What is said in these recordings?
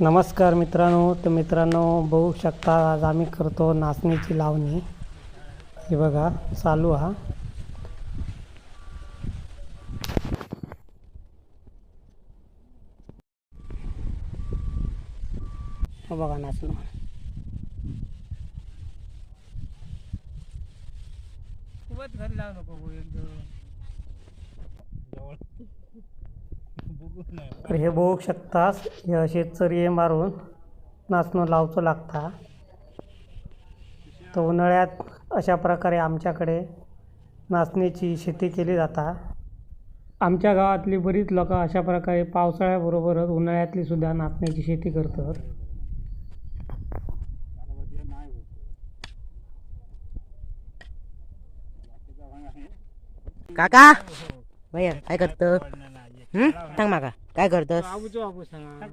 नमस्कार मित्रांनो तर मित्रांनो बघू शकता आज आम्ही करतो नाचणीची लावणी. हे बघा चालू हा. हा बघा नाचणं. खूपच घरी लावू नको एकदम तर हे बघू शकतास हे असे चरिये मारून नाचणं लावचं लागता. तर उन्हाळ्यात अशा प्रकारे आमच्याकडे नाचणीची शेती केली जाता. आमच्या गावातली बरीच लोक अशा प्रकारे पावसाळ्याबरोबरच उन्हाळ्यातली सुद्धा नाचण्याची शेती करतात. काका भैया काय करतं? सांग माका काय करतस? आबूचो आबू सांगा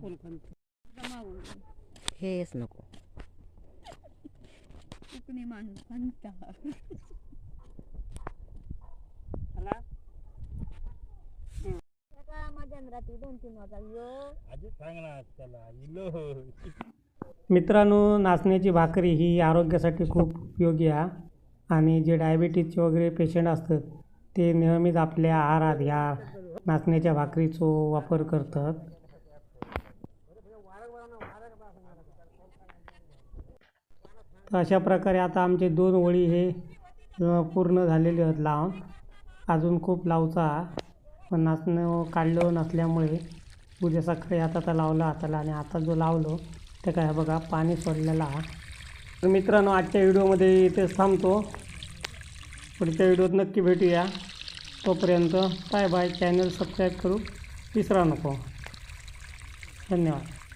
हेच नको. कोकणी माणूस मित्रांनो नाचण्याची भाकरी ही आरोग्यासाठी खूप उपयोगी आहे. आणि जे डायबिटीजचे वगैरे पेशंट असतात ते नेहमीच आपल्या आहारात ह्या नाचण्याच्या भाकरीचो वापर करतात. तर अशा प्रकारे आता आमचे दोन ओळी हे पूर्ण झालेले आहेत लावून. अजून खूप लावचा पण नाचणं काढलं नसल्यामुळे उद्या सकाळी आता तर लावलं हाताला आणि आता जो लावलो ते काय बघा पाणी सोडलेलं आहे. तर मित्रांनो आजच्या व्हिडिओमध्ये इथेच थांबतो. पुढच्या व्हिडिओत नक्की भेटूया. तोपर्यंत बाय बाय चॅनल सबस्क्राईब करू विसरा नको. धन्यवाद.